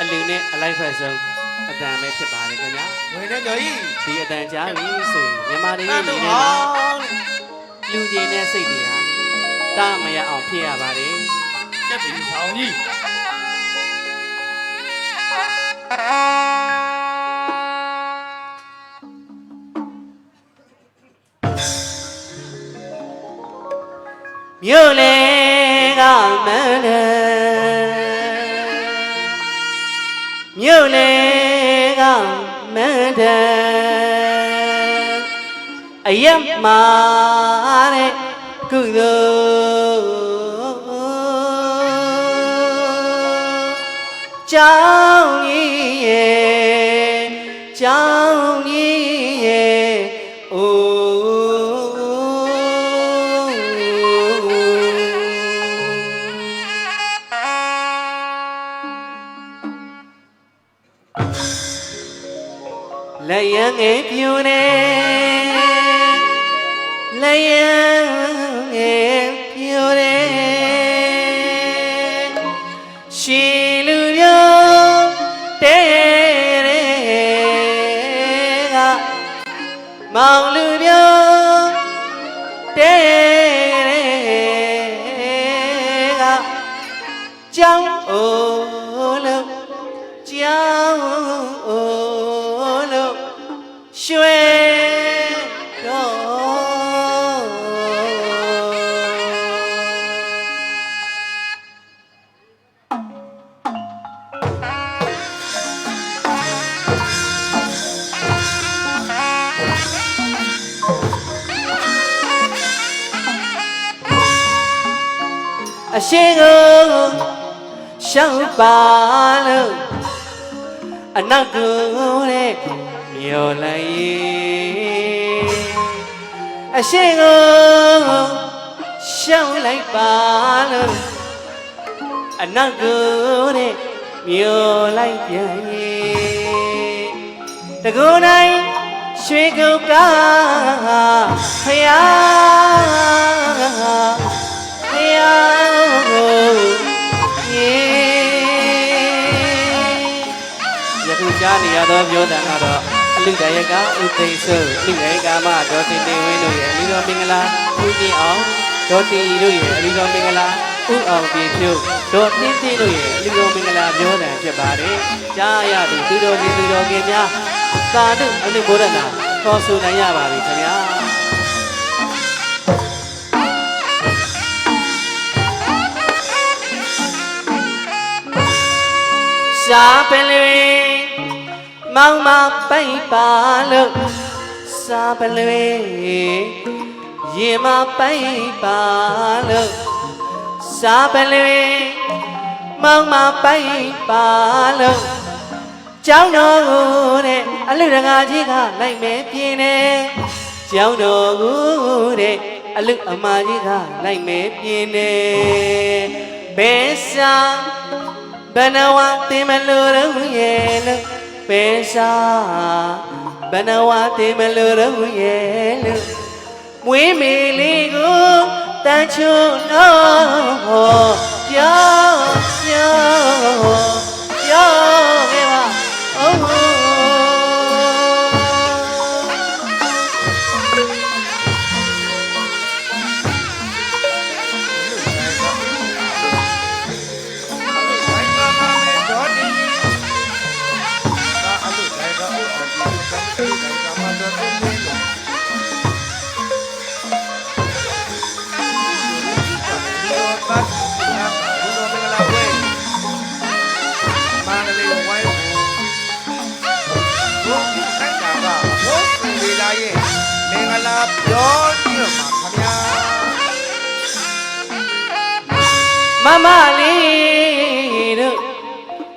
အလူနဲ့အလိုက်ဖက်ဆုံးအတန်ပဲဖြစ်ပါတယ်ခင်ဗျာဝင်နေကြော်ကြီးဒီအတန်ကြားပြီဆိုရင်မြန်မာတွေအဲ့ရဲ့နေတော့ထဲဟောမှာင်းလူကြီးနဲ့စိတ်တွေဟာတာမရအောင်ဖြစ်ရပါတယ်ကျက်ပြီးဆောင်ကြီးမြို့လေကမန်းတယ် မြို့လေကမန်းတယ်အယက်မာတဲ့ကုသိုလ်ကြောင်းကြီးရဲ့ လ ရွှေတော့အရှိကိုရှောက်ပါလို့အနောက်ကိုတဲ့ မျောလိုက်အရှိကိုရှောက်လိုက်ပါလို့အနောက်ကိုတဲ့မျောလိုက်ပြန်ရဲ့တကူနိုင်ရွှေကုတ်ကဖယားဖယားကိုယေယခုကြားနေရသောပြောတန်ကတော့အ လူတရကဥသိမ်းစုလူရကမဒေါ်တင်တင်ဝင်းတို့ရဲ့အလူတော်မင်္ဂလာဦးပြင်းအောင်ဒေါ်တင်ဤတို့ရဲ့အလူတော်မင်္ဂလာဥအောင်ပြည့်ဖြို့ဒေါ်တင်းတင်းတို့ရဲ့အလူတော်မင်္ဂလာပြောတန်ဖြစ်ပါတယ်ကြားရသူသူတော်ကြီးသူတော်ကြီးများသာဓုအနုဘောဒနာခေါ်ဆိုနိုင်ရပါပြီခင်ဗျာရှာပင်လွေ မောင်မပိုက်ပါလို့စာပင်လွေရေမပိုက်ပါလို့စာပင်လွေမောင်မပိုက်ပါလို့ကျောင်းတော်ကိုတဲ့အလူတကာကြီးကလိုက်မဲပြင်းနေကျောင်းတော်ကိုတဲ့အလူအမကြီးကလိုက်မဲပြင်းနေဘယ်စာဘဏဝတင်မလို့ရုံရဲ့လို့ ပေစာဘဏဝတင်မလို့ရုံရဲ့လို့မွေးမေလေးကိုတန်ချုံတော့ပြောပြောပြောခဲ့ပါ ရားဝေလာရဲ့မင်္ဂလာပြောညမှာခင်ဗျာမမလေးတို့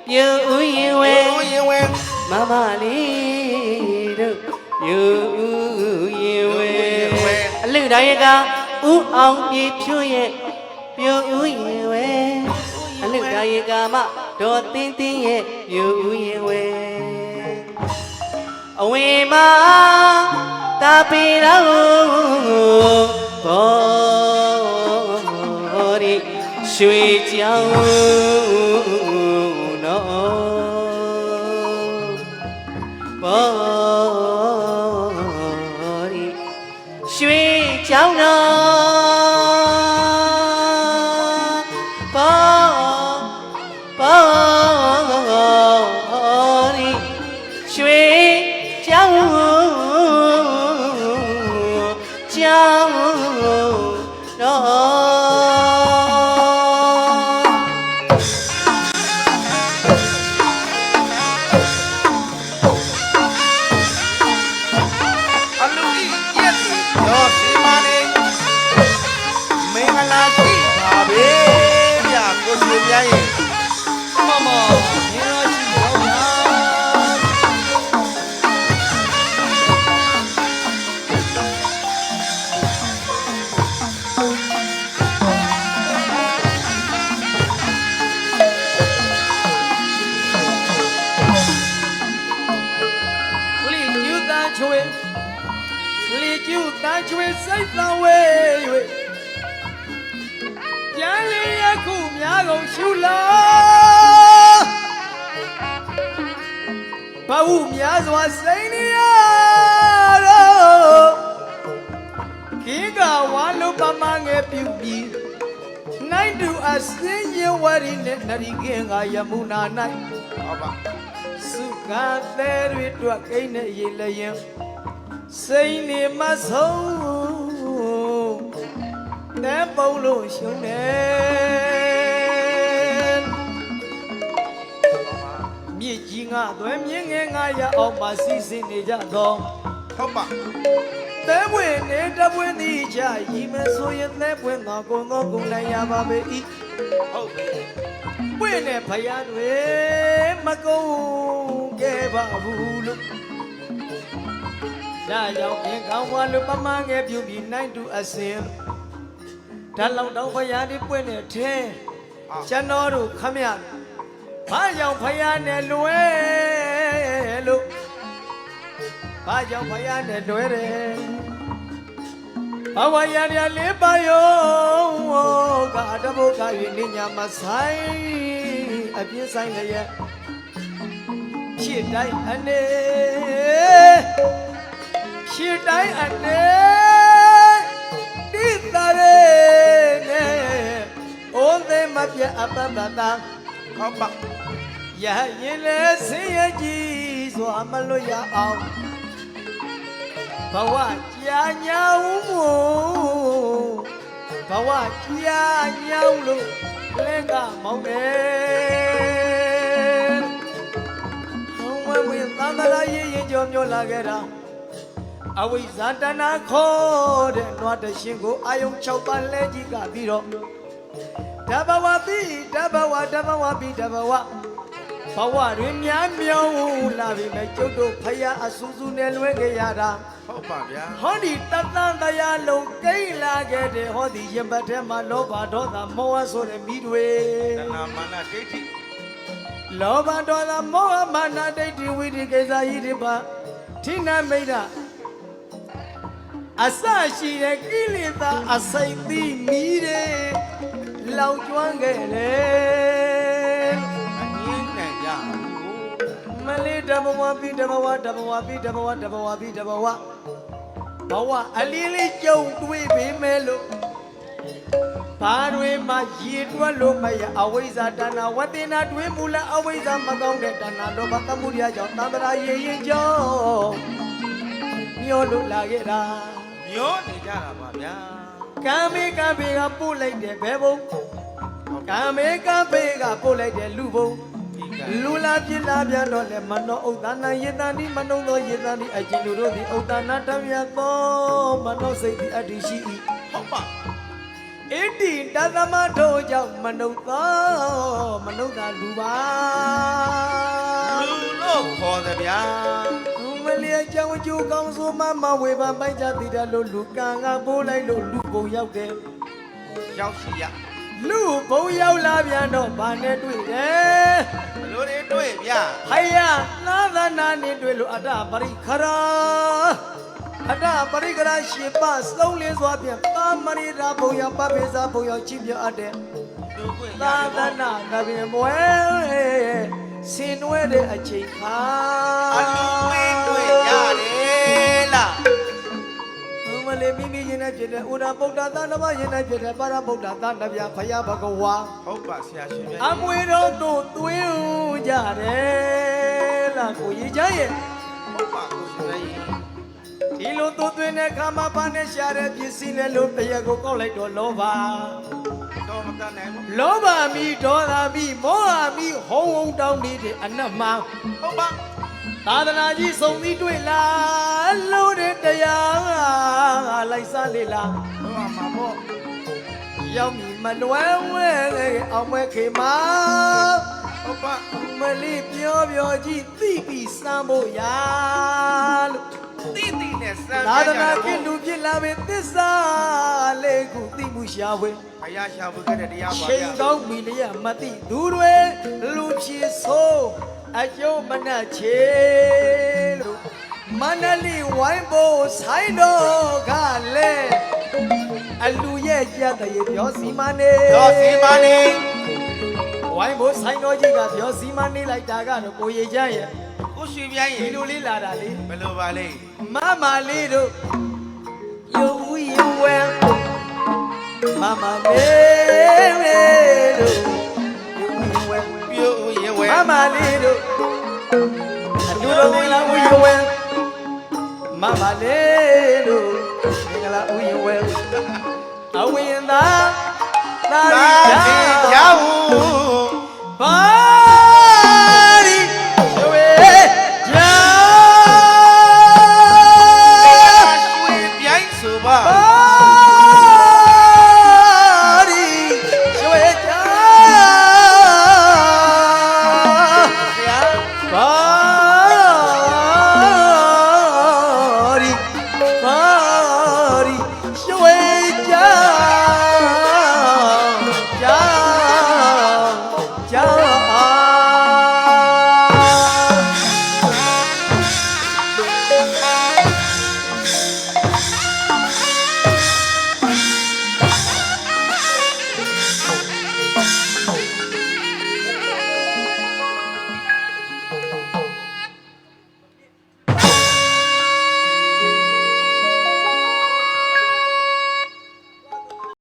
ပြူရင်ဝဲဘုရင်ဝဲမမလေးတို့ပြူရင်ဝဲအလူတိုင်းကဥအောင်ပြေဖြိုးရဲ့ပြူရင်ဝဲအလူတိုင်းကမဒေါ်တင်းတင်းရဲ့ပြူရင်ဝဲ ওয়েমা তাপিরা পরে শুয়ে যাও পরে শুয়ে যাও না ဘဝများစွာစိန်နေရတော့ခေကဝါလုပမငယ်ပြုပြီးနိုင်တူအစင်းရင်ဝရီနဲ့နရီကင်ကယမုနာ၌ဟုတ်ပါစုကသေးတွေတွေ့ကိန်းနဲ့ရေလျင်စိတ်နေမဆုံးတဲပုံလို့ရှုံးတယ် သွဲမြင်းငယ်ငါရအောင်မစီစဉ်နေကြတော့ဟုတ်ပါတဲပွင့်နေတပွင့်သည်ချရီမဆိုရင်တဲပွင့်ငါကုံတော့ကုံနိုင်ရပါပေ၏ဟုတ်ပြီပွင့်နဲ့ဖယားတွေမကုန်းခဲ့ပါဘူးလို့ဒါကြောင့်ပြင်ကောင်းဘွားလို့ပမငယ်ပြုပြီးနိုင်တူအစင်ဓာတ်လောက်တော့ဖယားတွေပွင့်နဲ့ထဲကျွန်တော်တို့ခမရ ဘာကြောင့်ဖယားနဲ့လွဲလို့ဘာကြောင့်ဖယားနဲ့လွဲတယ်ဘဝရရလေးပါယောကတဘုတ်က၍နေညာမဆိုင်အပြည့်ဆိုင်လည်းရဲ့ဖြစ်တိုင်းအနေဖြစ်တိုင်းအနေတိတရေနဲ့အိုးသိမပြတ်အပ္ပပတာ ဟုတ်ပါရရင်လေဆင်းရဲကြီးစွာမလွတ်ရအောင်ဘဝကြာညာဦးမို့ဘဝကြာညာဦးလို့လက်ကမောင်းတယ်ဟောင်းဝဲဝင်သံဃာရေးရင်ကြောမျောလာခဲ့တာအဝိဇ္ဇာတဏခေါ်တဲ့နွားတရှင်ကိုအာယုံ6ပါးလဲကြီးကပြီးတော့ တဘဝပိတဘဝတဘဝပိတဘဝဘဝတွင်များမြောင်းလာပြီမဲ့ကျုပ်တို့ဖယားအဆူဆူနဲ့လွဲခဲ့ရတာဟုတ်ပါဗျာဟောဒီတသန်တရားလုံးကိန်းလာခဲ့တဲ့ဟောဒီရင်ပတ်ထဲမှာလောဘဒေါသမောဟဆိုတဲ့မိတွေတဏမာနဒိဋ္ဌိလောဘဒေါသမောဟမာနဒိဋ္ဌိဝိဓိကိစ္စဤဒီပါထိနာမိတ်တာအစရှိတဲ့ကိလေသာအစိတ်သီးမိတဲ့ လောင်ကျွမ်းခဲ့တယ်အငင်းနိုင်ကြဘူးမလေးတဘဝပိတဘဝတဘဝပိတဘဝတဘဝပိတဘဝဘဝအလေးလေးကြုံတွေ့ပေမဲ့လို့ဘာတွေမှရည်တွက်လို့မရအဝိဇ္ဇာတဏဝတ္တိနာတွေးမူလအဝိဇ္ဇာမကောင်းတဲ့တဏလောဘသမှုရကြောင့်သံဗရာရေရင်ကြောင့်မျောလို့လာခဲ့တာမျောနေကြတာပါဗျာ ကံမေကံဖေကပို့လိုက်တယ်ဘဲဘုံကံမေကံဖေကပို့လိုက်တယ်လူဘုံဒီကလူလာပြစ်လာပြန်တော့လေမနောဥဒ္ဒနာယေတန်ဒီမနုသောယေတန်ဒီအကျဉ်လူတို့သည်ဥဒ္ဒနာတမြတ်သောမနောစိတ်သည်အတ္တိရှိ၏ဟုတ်ပါဣတိတသမထိုကြောင့်မနုသောမနုသာလူပါလူလို့ခေါ်တယ်ဗျာ လူမလျက်ကြောင့်အကျိုးကောင်းဆိုမှမဝေဖန်ပိုက်ကြသည်တလို့လူကံကပိုးလိုက်လို့လူပုံရောက်တယ်ရောက်ရှိရလူဘုံရောက်လာပြန်တော့ဘာနဲ့တွေ့တယ်ဘလို့တွေတွေ့ဗျာဟယနာသနာနေတွေ့လို့အတ္တပရိခရာအတ္တပရိခရာရှိပသုံးလင်းစွာဖြင့်သာမရိတာဘုံရောက်ပပိစာဘုံရောက်ချီးမြှောက်အပ်တဲ့လူခွင့်ရသာတယ်သပေါ့နာကပင်မွဲဆင်နွဲတဲ့အချိန်ခါအလူဝ ဘုမလေးမိမိရင်နဲ့ဖြစ်တဲ့ဥဒ္ဓဗုဒ္ဓသာနမရင်နဲ့ဖြစ်တဲ့ပါရဗုဒ္ဓသာနဗျာဖယားဘဂဝါဟုတ်ပါဆရာရှင်ဗျာအမွေတော်တို့သွင်းဦးကြတယ်လားကိုကြီးချမ်းရဲ့ဟုတ်ပါကိုရှင်ဗျာဒီလိုသွသွင်းတဲ့ခါမှာဘာနဲ့ရှာတဲ့ပစ္စည်းနဲ့လို့တရက်ကိုကောက်လိုက်တော့လောဘတော့မတတ်နိုင်ဘူးလောဘမီဒေါသမီမောဟမီဟုံးဟုံးတောင်းမိတဲ့အနတ်မဟုတ်ပါ သာသနာကြီးစုံပြီးတွေ့လားလို့တဲ့တရားလိုက်စားလေလားဟုတ်ပါမှာပေါ့လရောက်မီမလွယ်ဝဲအောင်မခေမာဟုတ်ပါမလေးပြောပြောကြီးသိပြီးစမ်းဖို့ရာလို့တိတိနဲ့စမ်းသာသနာကြကိတယ်လူဖြစ်လာပြီသစ္စာလေးခုသိမှုရှာဝဲဘုရားရှာဖို့ခဲ့တဲ့တရားပါချိန်ဗျာကောင်းပြီလျက်မသိသူတွေလူဖြစ်ဆိုး အကျိုးမနှက်ချေလို့မန္တလေးဝိုင်းဖို့ဆိုင်တော်ကလည်းအလူရဲ့ကြက်တရေပြောစီမနေတော့စီမနေဝိုင်းဖို့ဆိုင်တော်ကြီးကပြောစီမနေလိုက်တာကတော့ကိုရေချမ်းရဲ့ကိုရွှေပြိုင်းရဒီင်လိုလေးလာတာလေဘယ်လိုပါလဲမမလေးတို့ယုံဦးယဝဲမမလေးတို့ယုံဦးယဝဲပြို့ရဲဝဲ မမလေးတို့အတူတော်ဝင်လာဦးယဝဲမမလေးတို့မင်္ဂလာဦးယဝဲအဝင်းသာသာသာရိစီယာကြောင်းပါရီရွေကြာရွှေပြိုင်းဆိုပါ